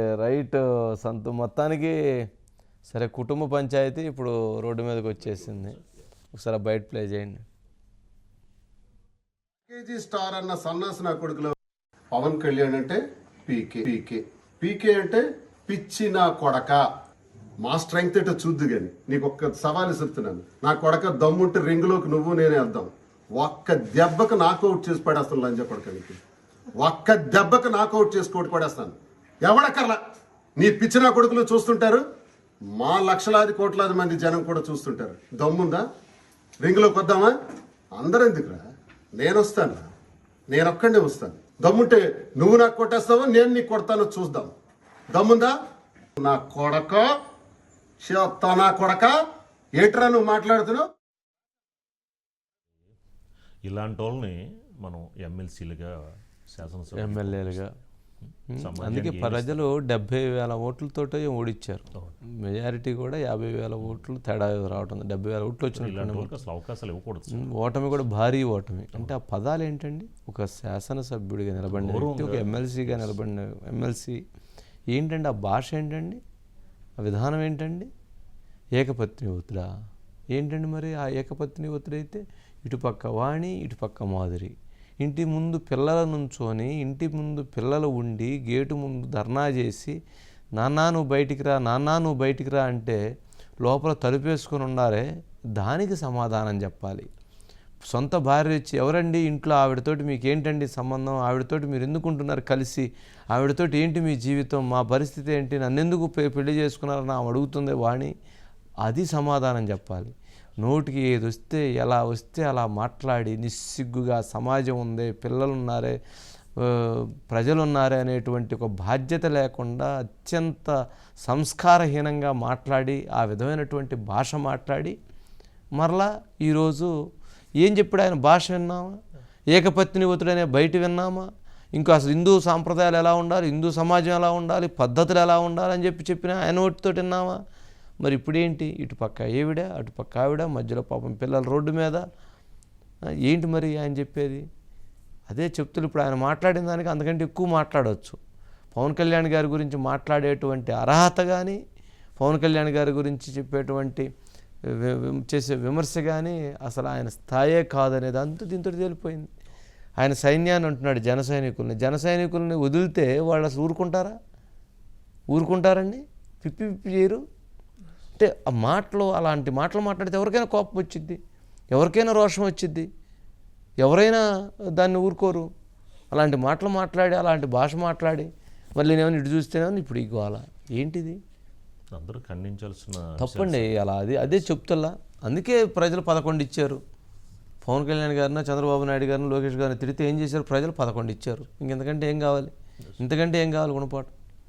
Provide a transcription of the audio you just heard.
Right సంత. మొత్తానికి సరే కుటుంబ పంచాయతీ ఇప్పుడు రోడ్డు మీదకి వచ్చేసింది. ఒకసారి బయట ప్లే చేయండి. కేజీ స్టార్ అన్న సన్నాసి నా కొడుకులో పవన్ కళ్యాణ్ అంటే పీకే పీకే. పీకే అంటే పిచ్చి నా కొడక. మా స్ట్రెంగ్త్ ఏంటో చూద్దు గాని నీకు ఒక్క సవాల్ చెప్తున్నాను. నా కొడక దమ్ముంటే రింగులోకి నువ్వు నేనే అర్థం ఒక్క దెబ్బకు నాకౌట్ చేసి పడేస్తాను లంజ కొడక నీకు. ఒక్క దెబ్బకు నాకౌట్ చేసి కొట్టి పడేస్తాను. ఎవడక్కర్లా? నీ పిచ్చి నా కొడుకులు చూస్తుంటారు. మా లక్షలాది కోట్లాది మంది జనం కూడా చూస్తుంటారు. దమ్ముందా? రింగులోకి వద్దామా అందరూ ఎందుకురా నేను వస్తాను. నేను ఒక్కడే వస్తాను దమ్ముంటే నువ్వు నాకు కొట్టేస్తావో నేను నీకు కొడతానో చూద్దాం. దమ్ముందా? నా కొడక? చెత్త నా కొడక? ఏట్రా నువ్వు మాట్లాడుతున్నావు? ఇలాంటి వాళ్ళని మనం ఎమ్మెల్సీలుగా శాసనసభ ఎమ్మెల్యేలుగా అందుకే ఏమి ప్రజలు డెబ్బై వేల ఓట్లతోటే ఓడిచ్చారు. మెజారిటీ కూడా యాభై వేల ఓట్లు తేడా రావటం డెబ్బై వేల ఓట్లు వచ్చినట్టు సార్. ఓటమి కూడా భారీ ఓటమి. అంటే ఆ పదాలు ఏంటండి? ఒక శాసనసభ్యుడిగా నిలబడిన వ్యక్తి ఒక ఎమ్మెల్సీగా నిలబడిన ఎమ్మెల్సీ. ఏంటండి ఆ భాష ఏంటండి? ఆ విధానం ఏంటండి? ఏకపత్ని ఒత్తిడా ఏంటండి మరి ఆ ఏకపత్ని ఒత్తిడి అయితే ఇటుపక్క వాణి ఇటుపక్క మాధురి. ఇంటి ముందు పిల్లల నుంచొని ఇంటి ముందు పిల్లలు ఉండి గేటు ముందు ధర్నా చేసి నాన్నా నువ్వు బయటికి రా నాన్నా నువ్వు బయటికి రా అంటే లోపల తలుపేసుకొని ఉన్నారే దానికి సమాధానం చెప్పాలి. సొంత భార్య వచ్చి ఎవరండి ఇంట్లో? ఆవిడతోటి మీకు ఏంటండి సంబంధం? ఆవిడతోటి మీరు ఎందుకుంటున్నారు కలిసి? ఆవిడతోటి ఏంటి మీ జీవితం? మా పరిస్థితి ఏంటి? నన్ను ఎందుకు పె- పెళ్ళి చేసుకున్నారని ఆమె అడుగుతుంది వాణి? అది సమాధానం చెప్పాలి. నోటికి ఏది వస్తే ఎలా వస్తే అలా మాట్లాడి నిస్సిగ్గుగా సమాజం ఉంది పిల్లలు ఉన్నారే అనేటువంటి ఒక బాధ్యత లేకుండా అత్యంత సంస్కారహీనంగా మాట్లాడి ఆ విధమైనటువంటి భాష మాట్లాడి మరలా ఈరోజు ఏం చెప్పాడు ఆయన? భాష విన్నామా? ఏకపత్ని ఒత్తుడనే బయట విన్నామా? ఇంకా అసలు హిందూ సాంప్రదాయాలు ఎలా ఉండాలి? హిందూ సమాజం ఎలా ఉండాలి? పద్ధతులు ఎలా ఉండాలి అని చెప్పి చెప్పిన ఆయన నోటితో విన్నామా? మరి ఇప్పుడేంటి? ఇటు పక్క అటుపక్క అటు పక్క ఆవిడ మధ్యలో పాపం పిల్లలు రోడ్డు మీద. ఏంటి మరి ఆయన చెప్పేది? అదే చెప్తులు ఇప్పుడు ఆయన మాట్లాడిన దానికి అందుకంటే ఎక్కువ మాట్లాడవచ్చు పవన్ కళ్యాణ్ గారి గురించి మాట్లాడేటువంటి అర్హత కానీ పవన్ కళ్యాణ్ గారి గురించి చెప్పేటువంటి చేసే విమర్శ కానీ అసలు ఆయన స్థాయే కాదనేది అంతా దీంతో తేలిపోయింది. ఆయన సైన్యాన్ని అంటున్నాడు జన సైనికుల్ని. జన సైనికుల్ని వదిలితే వాళ్ళు అసలు ఊరుకుంటారా? ఊరుకుంటారండి? పిప్పి పిప్పి చేయరు? అంటే ఆ మాటలు అలాంటి మాటలు మాట్లాడితే ఎవరికైనా కోపం వచ్చిద్ది? ఎవరికైనా రోషం వచ్చిద్ది? ఎవరైనా దాన్ని ఊరుకోరు? అలాంటి మాటలు మాట్లాడి అలాంటి భాష మాట్లాడి మళ్ళీ నేను ఇటు చూస్తేనే ఇప్పుడు ఈ గోల? ఏంటిది? అందరూ ఖండించాల్సిన తప్పండి అలా అది అదే చెప్తుల్లా అందుకే ప్రజలు పదకొండు ఇచ్చారు. పవన్ కళ్యాణ్ గారిన చంద్రబాబు నాయుడు గారిని లోకేష్ గారిని తిడితే ఏం చేశారు? ప్రజలు పదకొండు ఇచ్చారు. ఇంకెంతకంటే ఏం కావాలి? ఇంతకంటే ఏం కావాలి గుణపాటు